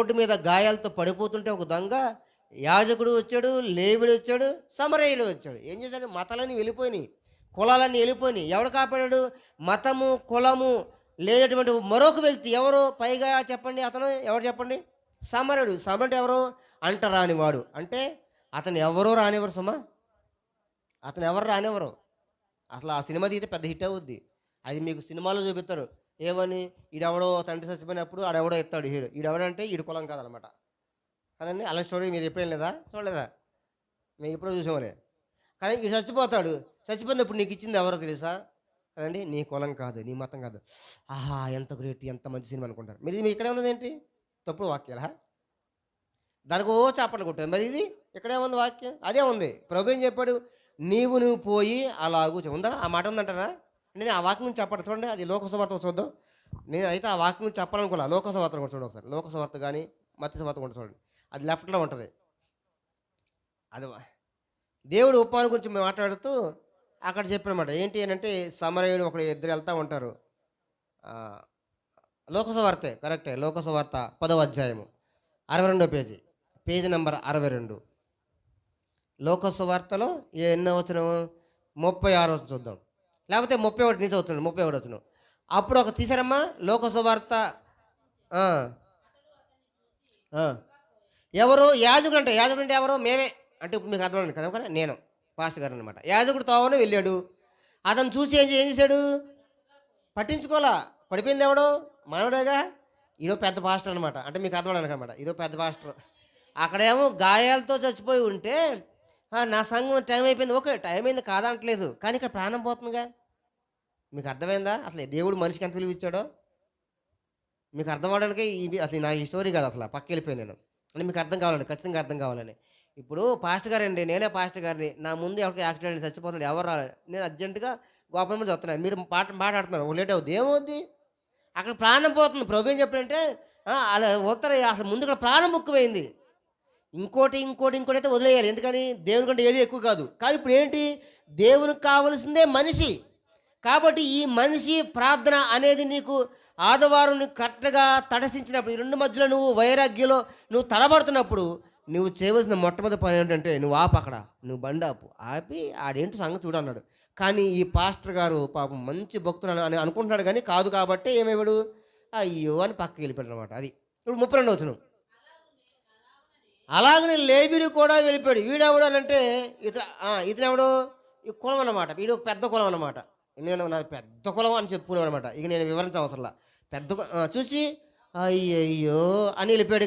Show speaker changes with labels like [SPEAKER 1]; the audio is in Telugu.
[SPEAKER 1] పొట్టు మీద గాయాలతో పడిపోతుంటే ఒక దొంగ యాజకుడు వచ్చాడు లేవుడు వచ్చాడు సమరయుడు వచ్చాడు. ఏం చేశాడు? మతాలన్నీ వెళ్ళిపోయినాయి. కులాలన్నీ వెళ్ళిపోయినాయి. ఎవడు కాపాడాడు? మతము కులము లేనటువంటి మరొక వ్యక్తి ఎవరు? పైగా చెప్పండి అతను ఎవరు చెప్పండి? సమరుడు సమరుడు ఎవరు? అంట రానివాడు. అంటే అతను ఎవరో రానివ్వరు సుమా. అతను ఎవరు రానివ్వరు. అసలు ఆ సినిమా తీస్తే పెద్ద హిట్ అవుద్ది. అది మీకు సినిమాలో చూపిస్తారు. ఏమని? ఈడెవడో తండ్రి చచ్చిపోయినప్పుడు ఆడెవడో ఎత్తాడు హీరో. ఈడెవడంటే ఈడు కులం కాదనమాట. కదండి అలా స్టోరీ మీరు ఎప్పుడేం లేదా? చూడలేదా? మేము ఎప్పుడో చూసామలే కానీ ఈడు చచ్చిపోతాడు. చచ్చిపోయినప్పుడు నీకు ఇచ్చింది ఎవరో తెలుసా? కదండి నీ కులం కాదు నీ మతం కాదు. ఆహా ఎంత గ్రేట్ ఎంత మంచి సినిమా అనుకుంటారు. మీరు ఇది ఇక్కడే ఉన్నది ఏంటి తప్పుడు వాక్యాలా? దానికి ఓ చాపలు కొట్టారు. మరి ఇది ఇక్కడే ఉంది వాక్యం? అదే ఉంది. ప్రభు ఏం చెప్పాడు? నీవు నువ్వు పోయి అలాగూ ఉందా? ఆ మాట ఉందంటారా? నేను ఆ వాక్యం చెప్పండి చూడండి అది లోకసభత చూద్దాం. నేను అయితే ఆ వాక్యం చెప్పాలనుకోలే లోకసభత కూడా చూడండి ఒకసారి. లోకసభత కానీ మత్స్యసభత కూడా చూడండి. అది లెఫ్ట్లో ఉంటుంది. అది దేవుడు ఉపాధి గురించి మేము మాట్లాడుతూ అక్కడ చెప్పానమాట. ఏంటి అని అంటే సమరయుడు ఒకడు ఇద్దరు వెళ్తూ ఉంటారు. లోకసవార్తే కరెక్టే లోకసవార్త పదవ అధ్యాయము. అరవై రెండో పేజీ. పేజీ నెంబర్ అరవై రెండు. లోకసవార్తలో ఏ ఎన్నో వచ్చిన ముప్పై ఆరు వచ్చిన చూద్దాం. లేకపోతే ముప్పై ఒకటి నుంచి అవుతున్నాడు ముప్పై ఒకటి వచ్చిన అప్పుడు ఒక తీసారమ్మా లోకసవార్త ఆ. ఎవరు? యాజకుడు అంటే. యాజకుడు అంటే ఎవరు? మేమే. అంటే ఇప్పుడు మీకు అర్థం కదా కదా నేను. పాస్టర్ గారు అనమాట యాజకుడు తోవనే వెళ్ళాడు. అతను చూసి ఏం ఏం చేశాడు? పట్టించుకోవాలా పడిపోయింది ఎవడు? మనవడేగా? ఇదో పెద్ద పాస్టర్ అనమాట అంటే మీకు అర్థం అనమాట ఇదో పెద్ద పాస్టర్. అక్కడేమో గాయాలతో చచ్చిపోయి ఉంటే నా సంఘం టైం అయిపోయింది. ఓకే టైం అయింది కాదంటలేదు. కానీ ఇక్కడ ప్రాణం పోతుందిగా. మీకు అర్థమైందా? అసలు దేవుడు మనిషికి ఎంత విలువ ఇచ్చాడో? మీకు అర్థం అవడానికి ఇది అసలు నా ఈ స్టోరీ కాదు అసలు పక్క వెళ్ళిపోయాను నేను. అంటే మీకు అర్థం కావాలండి ఖచ్చితంగా అర్థం కావాలని. ఇప్పుడు పాస్టర్ గారండి నేనే పాస్టర్ గారిని. నా ముందు ఎవరికి యాక్సిడెంట్ చచ్చిపోతున్నాడు ఎవరు రాలేదు. నేను అర్జెంటుగా గోపాల మీద వస్తున్నాను మీరు పాట మాట్లాడుతున్నారు ఓ లేట్ అవుద్ది. ఏమవుద్ది? అక్కడ ప్రాణం పోతుంది. ప్రభు ఏం చెప్పాడంటే అలా ఉత్తర అసలు ముందు ఇక్కడ ప్రాణం ముఖ్యమైంది ఇంకోటి ఇంకోటి ఇంకోటి అయితే వదిలేయాలి. ఎందుకని? దేవుని కంటే ఏది ఎక్కువ కాదు. కానీ ఇప్పుడు ఏంటి? దేవునికి కావలసిందే మనిషి. కాబట్టి ఈ మనిషి ప్రార్థన అనేది నీకు ఆదివారం నీకు కరెక్ట్గా తటసించినప్పుడు ఈ రెండు మధ్యలో నువ్వు వైరాగ్యంలో నువ్వు తడబడుతున్నప్పుడు నువ్వు చేయవలసిన మొట్టమొదటి పని ఏంటంటే నువ్వు ఆపు అక్కడ నువ్వు బండి ఆపు. ఆపి ఆడేంటి సంగతి చూడన్నాడు కానీ ఈ పాస్టర్ గారు పాపం మంచి భక్తులు అని అనుకుంటున్నాడు కానీ కాదు కాబట్టి ఏమేవాడు? అయ్యో అని పక్కకి వెళ్ళిపోయాడు అనమాట అది. ఇప్పుడు ముప్పై రెండు వచ్చినాం అలాగనే లేబిడు కూడా వెళ్ళిపోయాడు. వీడెవడు అని అంటే ఇతర ఇతనెవడు ఈ కులం అన్నమాట. వీడు పెద్ద కులం అన్నమాట. నేను నా పెద్ద కులం అని చెప్పుకున్నాను అనమాట. ఇక నేను వివరించవసరంలా పెద్ద చూసి అయ్యయ్యో అని వెళ్ళిపోయాడు.